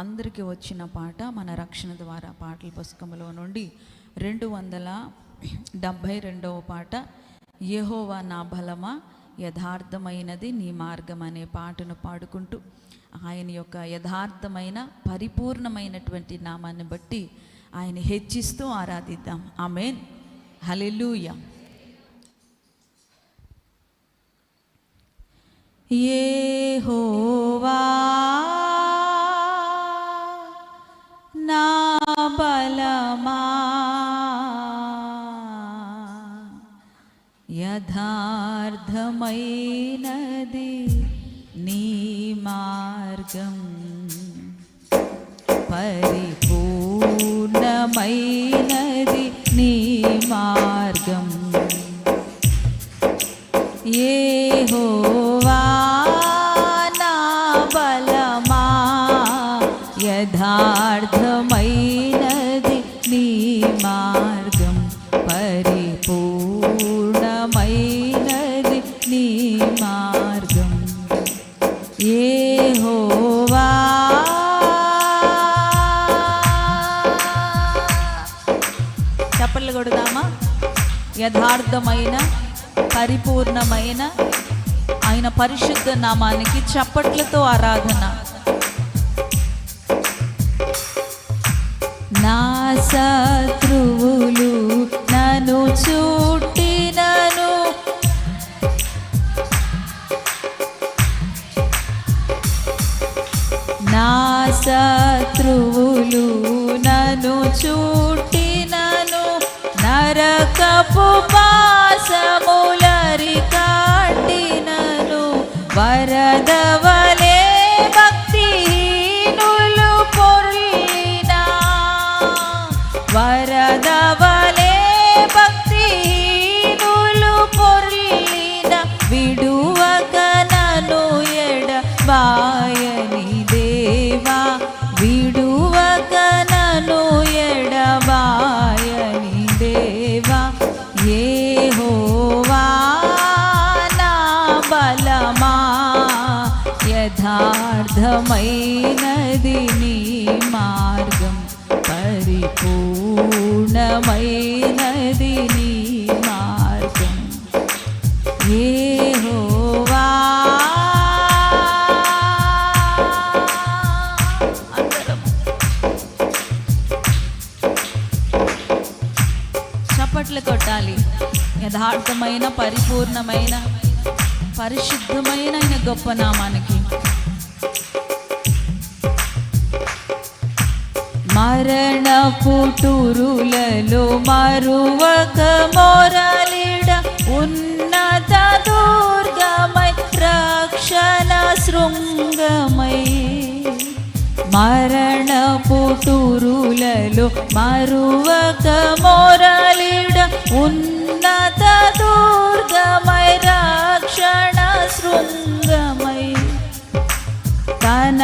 అందరికీ వచ్చిన పాట మన రక్షణ ద్వారా పాటల పుస్తకంలో నుండి రెండు వందల డెబ్భై రెండవ పాట యహోవా నా బలమా యథార్థమైనది నీ మార్గం అనే పాటను పాడుకుంటూ ఆయన యొక్క యథార్థమైన పరిపూర్ణమైనటువంటి నామాన్ని బట్టి ఆయన హెచ్చిస్తూ ఆరాధిద్దాం. ఆమెన్. హలెలూయ ఏ హోవా నా బలమా? యథార్థమైనది నీ మార్గం. పరిపూర్ణమైనది నీ మార్గం. ఏ హో యథార్థమైన పరిపూర్ణమైన ఆయన పరిశుద్ధ నామానికి చప్పట్లతో ఆరాధన. నా శత్రువులు నన్ను చుట్టినను. నా శత్రువులు నన్ను చుట్టినను. నరకపు పా పరిపూర్ణమైనది నీ మార్గం పరిపూర్ణమైనది నీ మార్గం. ఏ చప్పట్లు కొట్టాలి. యథార్థమైన పరిపూర్ణమైన పరిశుద్ధమైన ఆయన గొప్ప నామానికి మరణ పుటురులలో మరువక మొరలిడ ఉన్నత దుర్గమై రక్షణ శృంగమై. మరణ పుటురులలో మరువక మొరలిడ ఉన్నత దుర్గమై రక్షణ శృంగమై. తన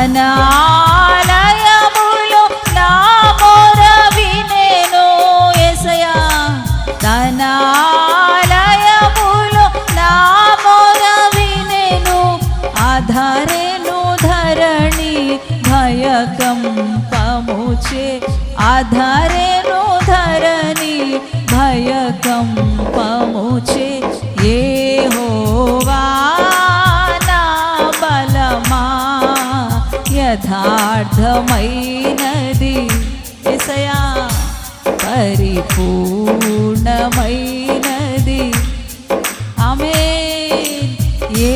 അനാ పూర్ణమైనది. ఆమె ఏ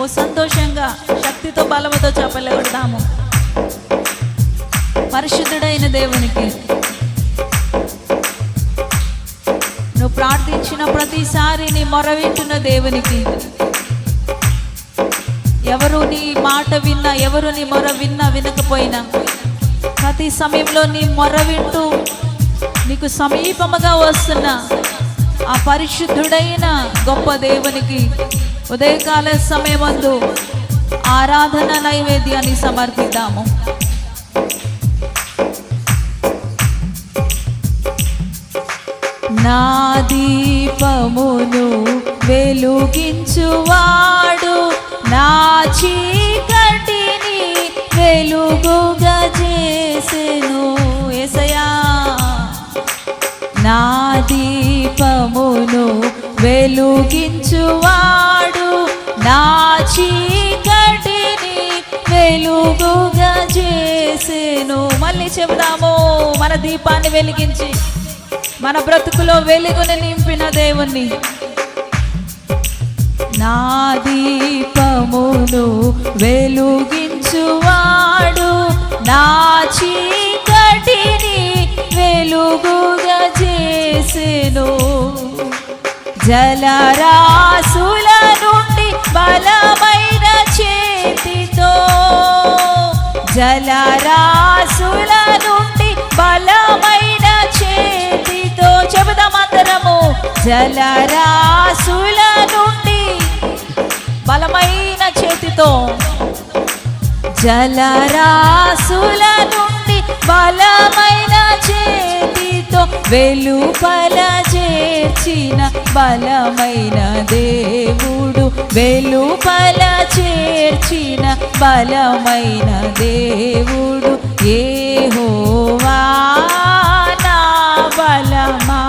ఓ సంతోషంగా శక్తితో బలముతో చెప్పలేదాము పరిశుద్ధుడైన దేవునికి. నువ్వు ప్రార్థించిన ప్రతిసారి నీ మొర వింటున్న దేవునికి. ఎవరు నీ మాట విన్నా ఎవరు నీ మొర విన్నా వినకపోయినా ప్రతి సమయంలో నీ మొర వింటూ నీకు సమీపముగా వస్తున్న ఆ పరిశుద్ధుడైన గొప్ప దేవునికి ఉదయకాల సమయమందు ఆరాధన నైవేద్యాన్ని సమర్పిద్దాము. నా దీపమును వెలుగించువాడు. నా చీకటిని వెలుగుగా చేసెను. ఎసయా నా దీపమును వెలుగించువాడు. నా చీకటిని వెలుగుగా చేసెను. మళ్ళీ చెబుదాము మన దీపాన్ని వెలిగించి మన బ్రతుకులో వెలుగుని నింపిన దేవుణ్ణి. నా దీపమును వెలుగించువాడు. నా చీకటిని వెలుగుగా చేసెను. జలరాసుల నుండి బలమైన చేతితో. జలరాసుల నుండి బలమైన చేతితో. చెబుదాం అందరము జలరాసుల జలరాసుల నుండి బలమైన చేతితో వెలుపల చేర్చిన బలమైన దేవుడు. వెలుపల చేర్చిన బలమైన దేవుడు. ఏ హోవా బలమా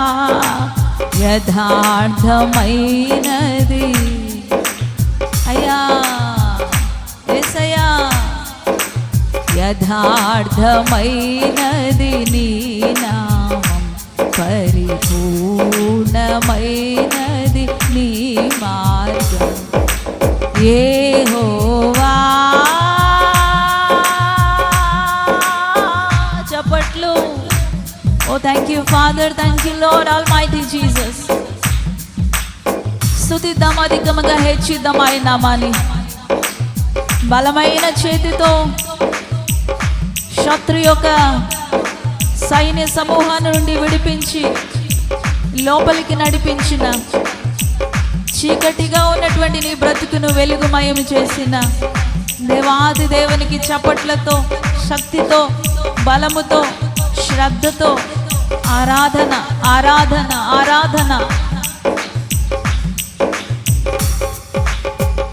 యథార్థమైనది. యథార్థమైనది నీ నామం పరిపూర్ణమైనది నీ మార్గం. ఏహోవా! చప్పట్లు. ఓ thank you father thank you Lord almighty Jesus స్థుతిద్దాం అధికముగా హెచ్చిద్దాం ఆయన నామాని బలమైన చేతితో శత్రు యొక్క సైన్య సమూహాన్ని నుండి విడిపించి లోపలికి నడిపించిన చీకటిగా ఉన్నటువంటి నీ బ్రతుకును వెలుగుమయం చేసిన దేవాది దేవునికి చప్పట్లతో శక్తితో బలముతో శ్రద్ధతో ఆరాధన ఆరాధన ఆరాధన.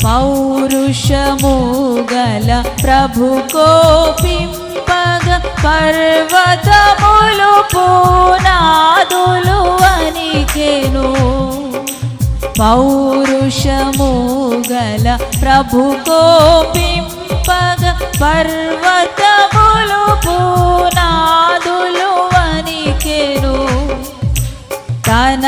పౌరుషము గల ప్రభు కోపిం పర్వతములు పూనాదులు అనికెను పౌరుషము గల ప్రభు కోపింపగ పర్వతములు పూనాదులు అనికెను తన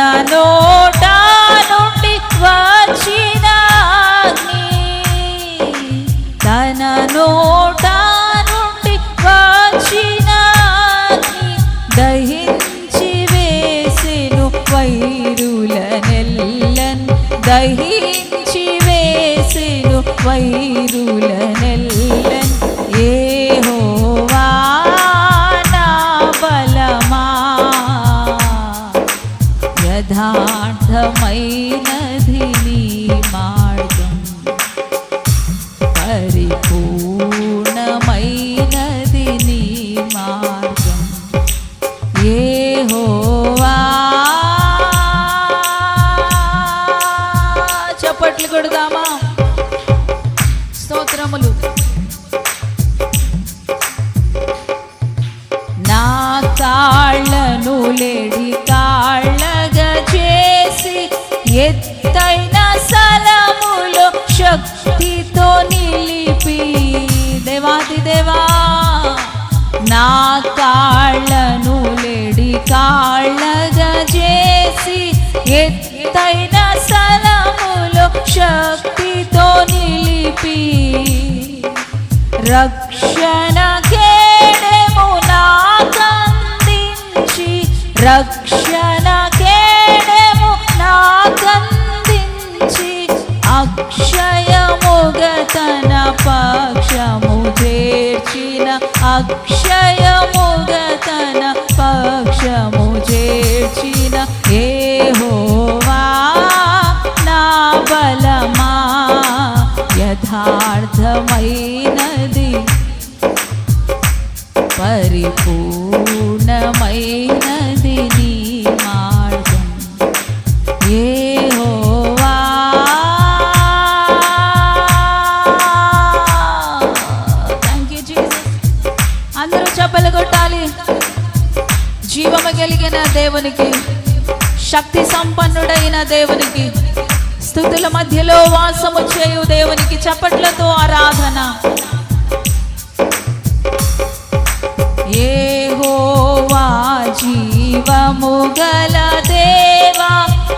యథార్థమైనది నీ మార్గం పరిపూర్ణమైనది శక్తితో నిలిపి రక్షణ కేడము నాకందించి రక్షణ కేడము నాకందించి అక్షయముగ తన పక్షము చేర్చిన అక్షయముగతన పక్షము చేర్చిన ఏ దేవునికి. స్థుతుల మధ్యలో వాసము చేయు దేవునికి చప్పట్లతో ఆరాధన. యెహోవా జీవము గల దేవా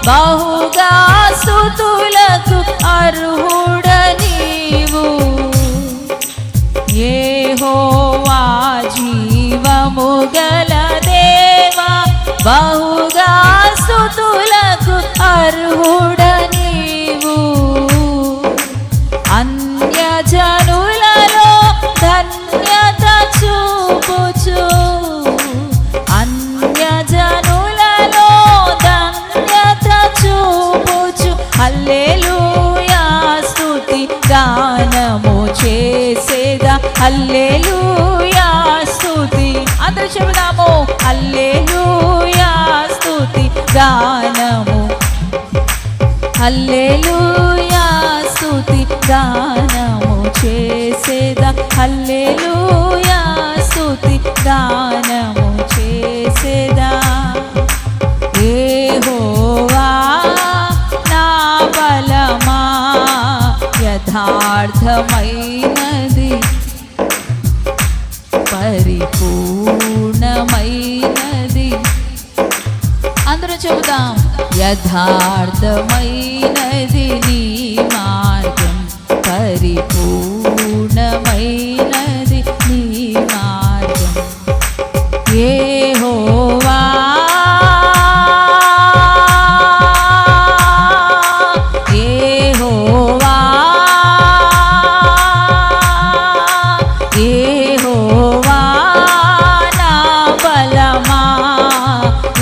బహు హల్లెలూయా స్తుతి. అందరూ చెబుదాము హల్లెలూయా స్తుతి. గానము హల్లెలూయా స్తుతి. గానము చేసేదా. హల్లెలూయా స్తుతి. గానము చేసేదా. ఏ హోవా నా బలమా యథార్థమైనది. పరిపూర్ణమైనది. అందరూ చెబుదాం యథార్థమైనది నీ మా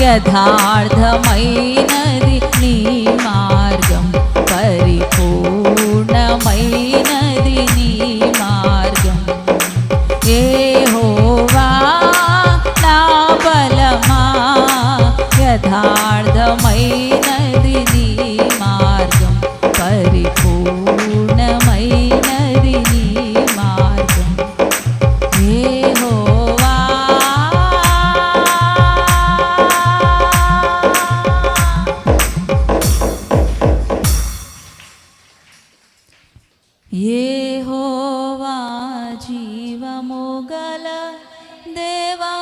యథార్థమైనది. యెహోవా జీవము దేవా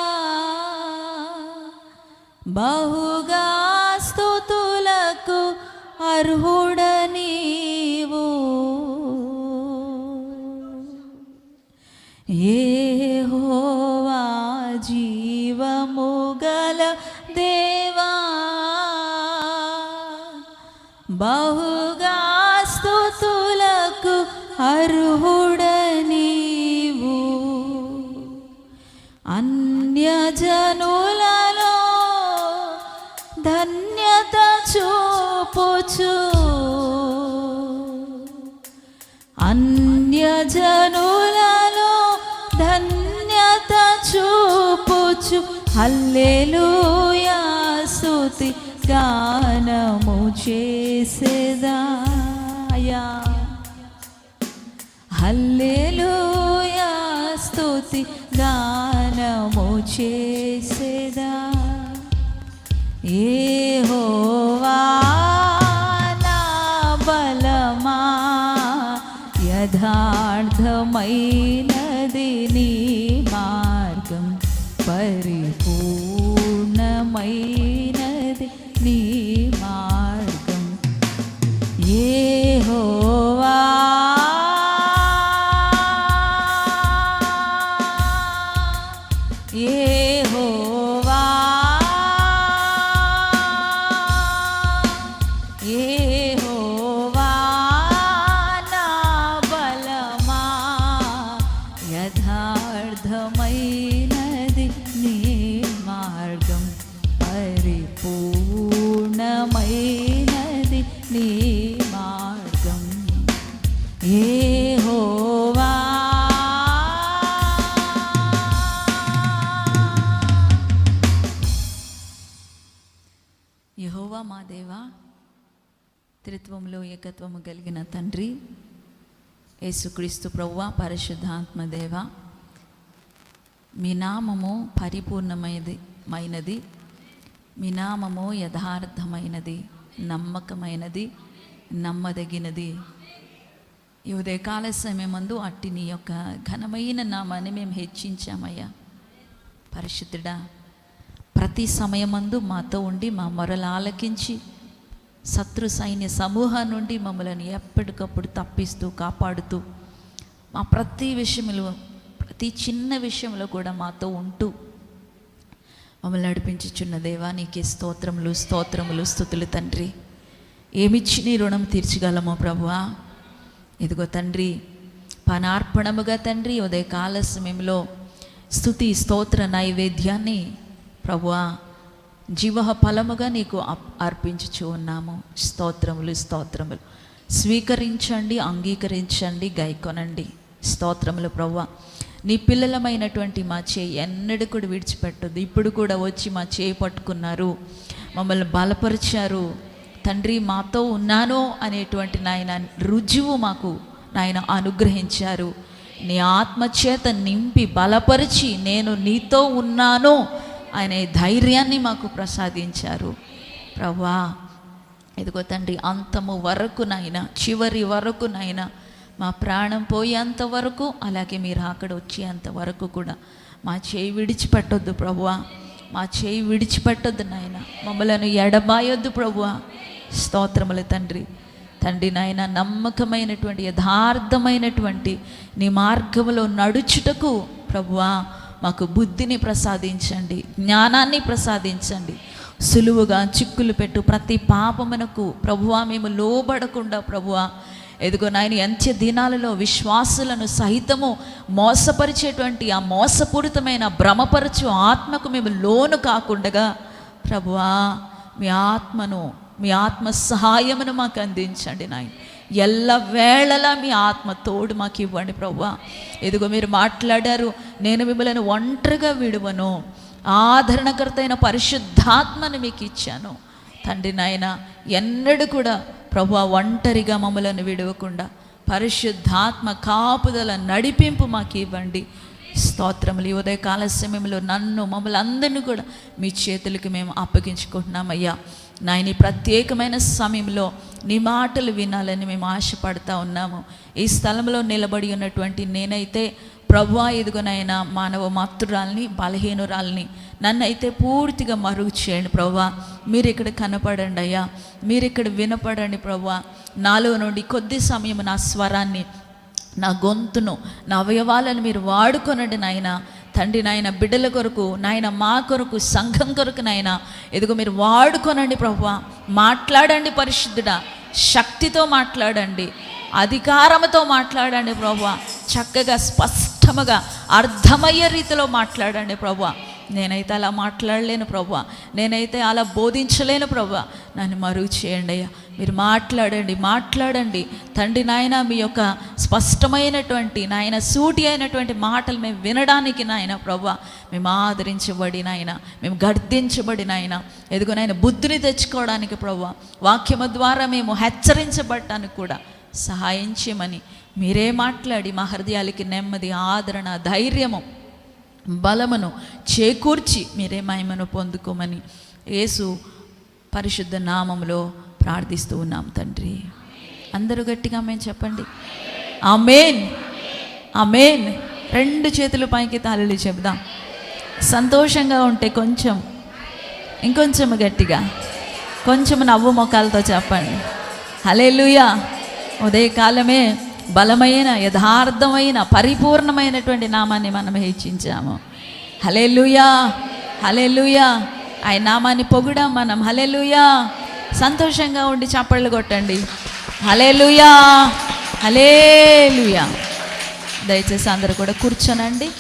బహుగా స్థుతులకు అర్హుడనీవు నీవు. యెహోవా జీవము గల దేవా బహు హల్లెలూయా స్తుతి గానము చేసేదాయా హల్లెలూయా స్తుతి గానము చేసేదా? యెహోవా నా బలమా యథార్థమైనది నీ మార్గం పరి నీ మార్గం. ఏ హోవా యహోవా మా దేవా త్రిత్వంలో ఏకత్వము కలిగిన తండ్రి యేసుక్రీస్తు ప్రవ్వ పరిశుద్ధాత్మదేవ మీ నామము పరిపూర్ణమైనది మైనది మీ నామము యథార్థమైనది. నమ్మకమైనది నమ్మదగినది. ఈ ఉదయకాల సమయమందు అట్టి నీ యొక్క ఘనమైన నామాన్ని మేము హెచ్చించామయ్యా. పరిశుద్ధుడా ప్రతి సమయమందు మాతో ఉండి మా మొరలు ఆలకించి శత్రు సైన్య సమూహం నుండి మమ్మల్ని ఎప్పటికప్పుడు తప్పిస్తూ కాపాడుతూ మా ప్రతి విషయంలో ప్రతి చిన్న విషయంలో కూడా మాతో ఉంటూ మమ్మల్ని నడిపించుచున్న దేవా నీకే స్తోత్రములు స్తోత్రములు స్థుతులు తండ్రి. ఏమిచ్చి నీ రుణం తీర్చగలమో ప్రభువా? ఇదిగో తండ్రి పనార్పణముగా తండ్రి ఉదయకాల సమయంలో స్థుతి స్తోత్ర నైవేద్యాన్ని ప్రభువా జీవ ఫలముగా నీకు అర్పించుచు ఉన్నాము. స్తోత్రములు స్తోత్రములు. స్వీకరించండి అంగీకరించండి గైకొనండి. స్తోత్రములు ప్రభువా. నీ పిల్లలమైనటువంటి మా చేయి ఎన్నడూ కూడా విడిచిపెట్టదు ఇప్పుడు కూడా వచ్చి మా చేయి పట్టుకున్నారు. మమ్మల్ని బలపరిచారు. తండ్రి మాతో ఉన్నాను అనేటువంటి నాయన రుజువు మాకు నాయన అనుగ్రహించారు. నీ ఆత్మచేత నింపి బలపరిచి నేను నీతో ఉన్నాను అనే ధైర్యాన్ని మాకు ప్రసాదించారు. ప్రభా ఇదిగో తండ్రి అంతము వరకు నాయన చివరి వరకు నైనా మా ప్రాణం పోయేంత వరకు అలాగే మీరు అక్కడ వచ్చేంత వరకు కూడా మా చేయి విడిచిపెట్టొద్దు ప్రభువా. మా చేయి విడిచిపెట్టొద్దు నాయన. మమ్మలను ఎడబాయొద్దు ప్రభువా. స్తోత్రముల తండ్రి. తండ్రి నాయన నమ్మకమైనటువంటి యథార్థమైనటువంటి నీ మార్గంలో నడుచుటకు ప్రభువా మాకు బుద్ధిని ప్రసాదించండి జ్ఞానాన్ని ప్రసాదించండి. సులువుగా చిక్కులు పెట్టు ప్రతి పాపమునకు ప్రభువా మేము లోబడకుండా ప్రభువా ఎదుగో నాయన అంత్య దినాలలో విశ్వాసులను సహితము మోసపరిచేటువంటి ఆ మోసపూరితమైన భ్రమపరచు ఆత్మకు మేము లోను కాకుండగా ప్రభువా మీ ఆత్మను మీ ఆత్మ సహాయమును మాకు అందించండి నాయన. ఎల్ల వేళలా మీ ఆత్మ తోడు మాకు ఇవ్వండి ప్రభువా. ఎదుగో మీరు మాట్లాడారు నేను మిమ్మల్ని ఒంటరిగా విడువను ఆదరణకర్త అయిన పరిశుద్ధాత్మను మీకు ఇచ్చాను. తండ్రి నాయన ఎన్నడూ కూడా ప్రభు ఒంటరిగా మమ్మలను విడవకుండా పరిశుద్ధాత్మ కాపుదల నడిపింపు మాకు ఇవ్వండి. స్తోత్రములు. ఈ ఉదయ కాల సమయంలో నన్ను మమ్మల్ని అందరినీ కూడా మీ చేతులకు మేము అప్పగించుకుంటున్నామయ్యా. నాయన ఈ ప్రత్యేకమైన సమయంలో నీ మాటలు వినాలని మేము ఆశపడతా ఉన్నాము. ఈ స్థలంలో నిలబడి ఉన్నటువంటి నేనైతే ప్రభా ఎదుగునైనా మానవ మాతృరాల్ని బలహీనురాల్ని నన్నైతే పూర్తిగా మరుగు చేయండి ప్రభా మీరు ఇక్కడ కనపడండి అయ్యా. మీరు ఇక్కడ వినపడండి ప్రభా నాలో నుండి కొద్ది సమయం నా స్వరాన్ని నా గొంతును నా అవయవాలను మీరు వాడుకొనండి నాయన. తండ్రి నాయన బిడ్డల కొరకు నాయన మా కొరకు సంఘం కొరకు నాయన ఎదుగు మీరు వాడుకోనండి ప్రభు మాట్లాడండి పరిశుద్ధుడా. శక్తితో మాట్లాడండి. అధికారముతో మాట్లాడండి ప్రభు చక్కగా స్పష్టముగా అర్థమయ్యే రీతిలో మాట్లాడండి ప్రభు నేనైతే అలా మాట్లాడలేను ప్రభు నేనైతే అలా బోధించలేను ప్రభు నన్ను మరుగు చేయండి అయ్యా. మీరు మాట్లాడండి మాట్లాడండి. తండ్రి నాయన మీ యొక్క స్పష్టమైనటువంటి నాయన సూటి అయినటువంటి మాటలు మేము వినడానికి నాయన ప్రభు మేము ఆదరించబడి నాయన మేము గర్దించబడి నాయన. ఎదుగు నాయన బుద్ధిని తెచ్చుకోవడానికి ప్రభు వాక్యము ద్వారా మేము హెచ్చరించబడటానికి కూడా సహాయం చేయమని మీరే మాట్లాడి మా హృదయాలకి నెమ్మది ఆదరణ ధైర్యము బలమును చేకూర్చి మీరే మహిమను పొందుకోమని యేసు పరిశుద్ధ నామంలో ప్రార్థిస్తూ ఉన్నాం తండ్రి. అందరూ గట్టిగా మేము చెప్పండి. ఆమెన్. ఆమెన్. రెండు చేతులు పైకి తాళిలు చెబుదాం. సంతోషంగా ఉంటే కొంచెం ఇంకొంచెం గట్టిగా. కొంచెం నవ్వు మొక్కలతో చెప్పండి. హలేలుయా ఉదయకాలమే బలమైన యథార్థమైన పరిపూర్ణమైనటువంటి నామాన్ని మనం హెచ్చించాము. హలేలుయా హలేలుయా ఆయన నామాన్ని పొగుడాం మనం. హలేలుయా సంతోషంగా ఉండి చప్పళ్ళు కొట్టండి. హలేలుయా హలేలుయా దయచేసి అందరు కూడా కూర్చోనండి.